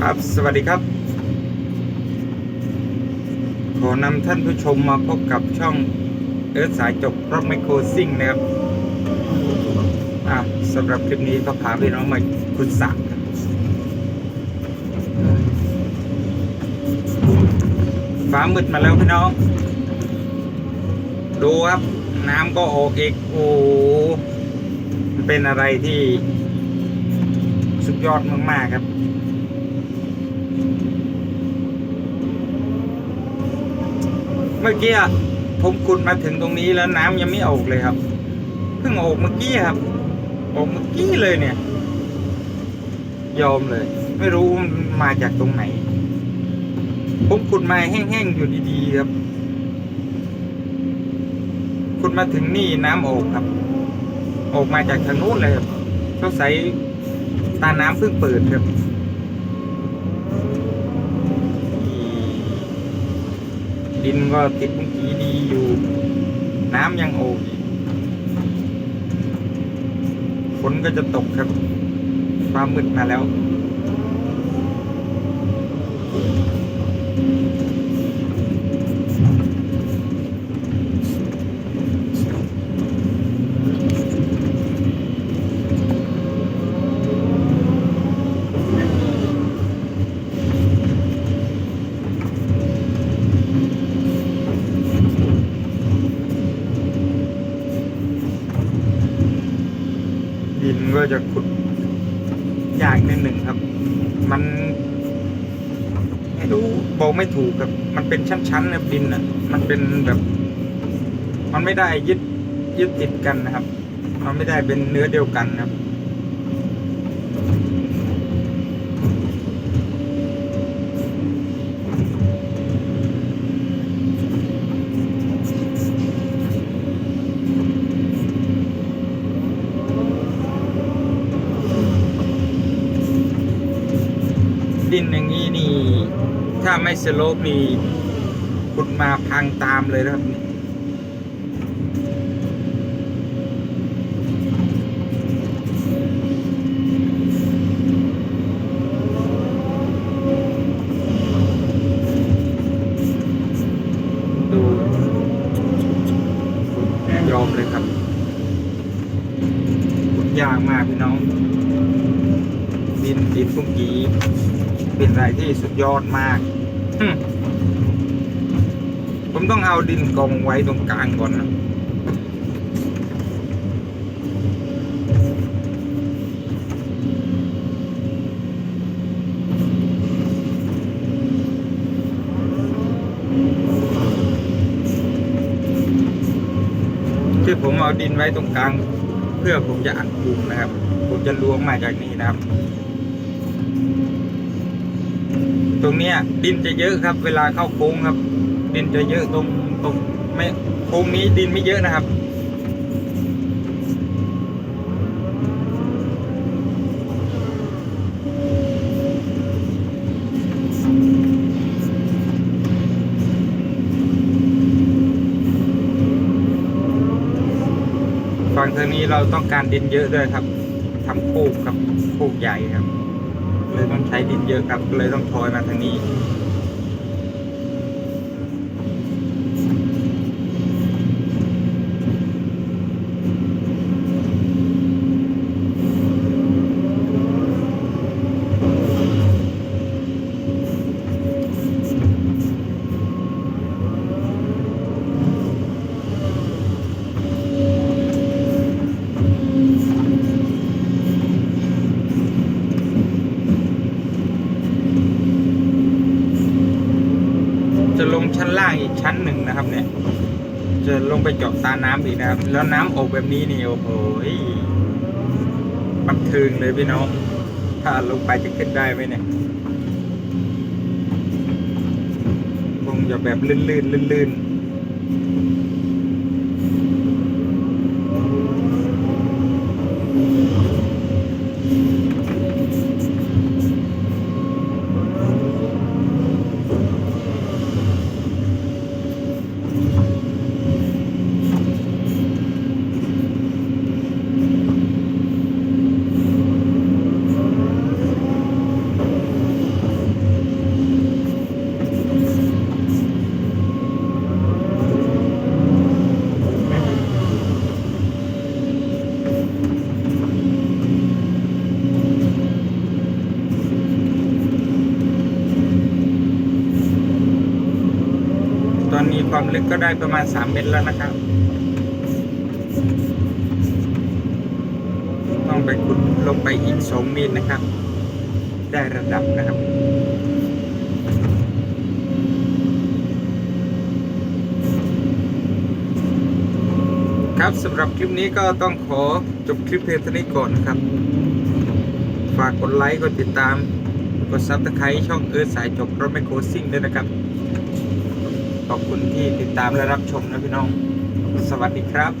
ครับ สวัสดีครับ ขอนำท่านผู้ชมมาพบกับช่องเอิร์ธสายจบร็อกไมโครซิ่งนะครับ อะสำหรับคลิปนี้ก็พาพี่น้องมาขุดสระครับฟ้ามืดมาแล้วพี่น้อง ดูครับ น้ำก็ออกอีกโอ้เป็นอะไรที่สุดยอดมาก ๆ ครับ มื่อกี้ผมขุดมาถึงตรงนี้แล้วน้ำยังไม่ออกเลยครับ เพิ่งออกเมื่อกี้ครับ ออกเมื่อกี้เลยเนี่ย ยอมเลย ไม่รู้มันมาจากตรงไหน ผมขุดมาแห้งๆอยู่ดีๆครับขุดมาถึงนี่น้ำออกครับ ออกมาจากทางนู้นเลยครับสงสัยตาน้ำเพิ่งเปิดครับ ดินก็ติดเมื่อกี้ดีอยู่ น้ำยังโออกอีฝนก็จะตกครับ ความืดมาแล้ว ดินก็จะขุดยากนิดหนึ่งครับ มันไม่รู้บอกไม่ถูกครับ มันเป็นชั้นๆนะดินอะ มันเป็นแบบ มันไม่ได้ยึดยึดติดกันนะครับ มันไม่ได้เป็นเนื้อเดียวกันนะครับ ดินอย่างนี้นี่ ถ้าไม่สโลปนี่ขุดมาพังตามเลยนะครับดูยอมเลยครับขุดยากมากพี่น้อง ดินดินพุ่งกี เป็นอะไรที่สุดยอดมากหึผมต้องเอาดินกองไว้ตรงกลางก่อนนะที่ผมเอาดินไว้ตรงกลาง เพื่อผมจะอัดปลูกนะครับ ผมจะล้วงมาจากนี้นะครับ ตรงเนี้ยดินจะเยอะครับ เวลาเข้าโค้งครับ ดินจะเยอะตรงตรงไม่โค้งนี้ดินไม่เยอะนะครับฝั่งทางนี้เราต้องการดินเยอะด้วยครับทำโคกครับโคกใหญ่ครับ เลยต้องใช้ดินเยอะครับก็เลยต้องทอยมาทางนี้ ชั้นล่างอีกชั้นหนึ่งนะครับ เนี่ย จะลงไปเจาะตาน้ำอีกนะครับ แล้วน้ำออบแบบนี้นี่โอ้โหบันเทิงเลยพี่น้อง ถ้าลงไปจะขึ้นได้ไหมเนี่ยคงจะแบบลื่นๆลื่น ความลึกก็ได้ประมาณ 3 เมตรแล้วนะครับ ต้องไปขุดลงไปอีก 2 เมตรนะครับ ได้ระดับนะครับ ครับสำหรับคลิปนี้ก็ต้องขอจบคลิปเพียงเท่านี้ก่อนนะครับ ฝากกดไลค์ กดติดตาม กดซับสไครต์ช่องเอิร์ธสายจบรถแมคโครซิ่งด้วยนะครับ ขอบคุณที่ติดตามและรับชมนะพี่น้อง สวัสดีครับ